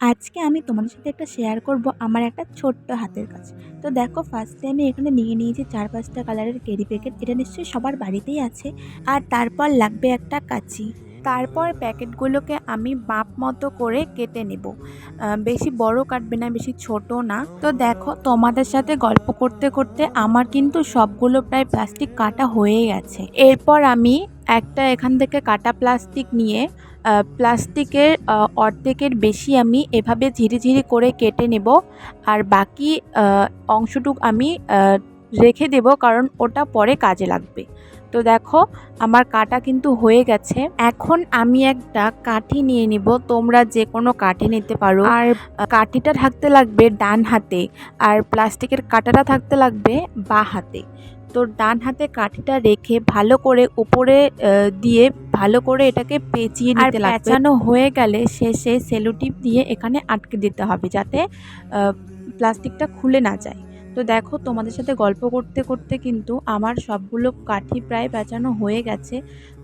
আজকে আমি তোমাদের সাথে একটা শেয়ার করব আমার একটা ছোট্ট হাতের কাজ। তো দেখো ফার্স্টে আমি এখানে নিয়ে নিয়েছি চার পাঁচটা কালারের ক্যারি প্যাকেট এটা নিশ্চয়ই সবার বাড়িতেই আছে। আর তারপর লাগবে একটা কাঁচি। তারপর প্যাকেটগুলোকে আমি মাপ মতো করে কেটে নেব। বেশি বড় কাটবে না, বেশি ছোট না। তো দেখো তোমাদের সাথে গল্প করতে করতে আমার কিন্তু সবগুলো প্রায় প্লাস্টিক কাটা হয়ে গেছে। এরপর আমি একটা এখান থেকে কাটা প্লাস্টিক নিয়ে প্লাস্টিকের অর্ধেকের বেশি আমি এভাবে ঝিরি ঝিরি করে কেটে নেব। আর বাকি অংশটুক আমি রেখে দেব কারণ ওটা পরে কাজে লাগবে। তো দেখো আমার কাটা কিন্তু হয়ে গেছে। এখন আমি একটা কাঠি নিয়ে নিব। তোমরা যে কোনো কাঠি নিতে পারো। আর কাঠিটা থাকতে লাগবে ডান হাতে। আর প্লাস্টিকের কাঁটাটা থাকতে লাগবে বা হাতে। তো ডান হাতে কাঠিটা রেখে ভালো করে উপরে দিয়ে ভালো করে এটাকে পেঁচিয়ে নিতে লাগবে। পেঁচানো হয়ে গেলে শেষে সেলোটিপ দিয়ে এখানে আটকে দিতে হবে যাতে প্লাস্টিকটা খুলে না যায়। তো দেখো তোমাদের সাথে গল্প করতে করতে কিন্তু আমার সবগুলো কাঠি প্রায় পেঁচানো হয়ে গেছে।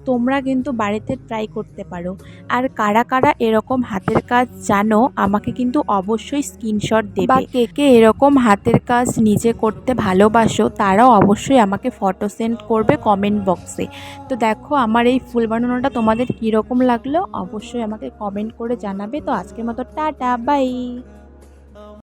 তোমরা কিন্তু বাড়িতে ট্রাই করতে পারো। আর কারা কারা এরকম হাতের কাজ জানো, আমাকে কিন্তু অবশ্যই স্ক্রিনশট দেবে। বা কে কে এরকম হাতের কাজ নিজে করতে ভালোবাসো, তারাও অবশ্যই আমাকে ফটো সেন্ড করবে কমেন্ট বক্সে তো দেখো, আমার এই ফুল বানানোটা তোমাদের কীরকম লাগল, অবশ্যই আমাকে কমেন্ট করে জানাবে। তো আজকের মতো টাটা বাই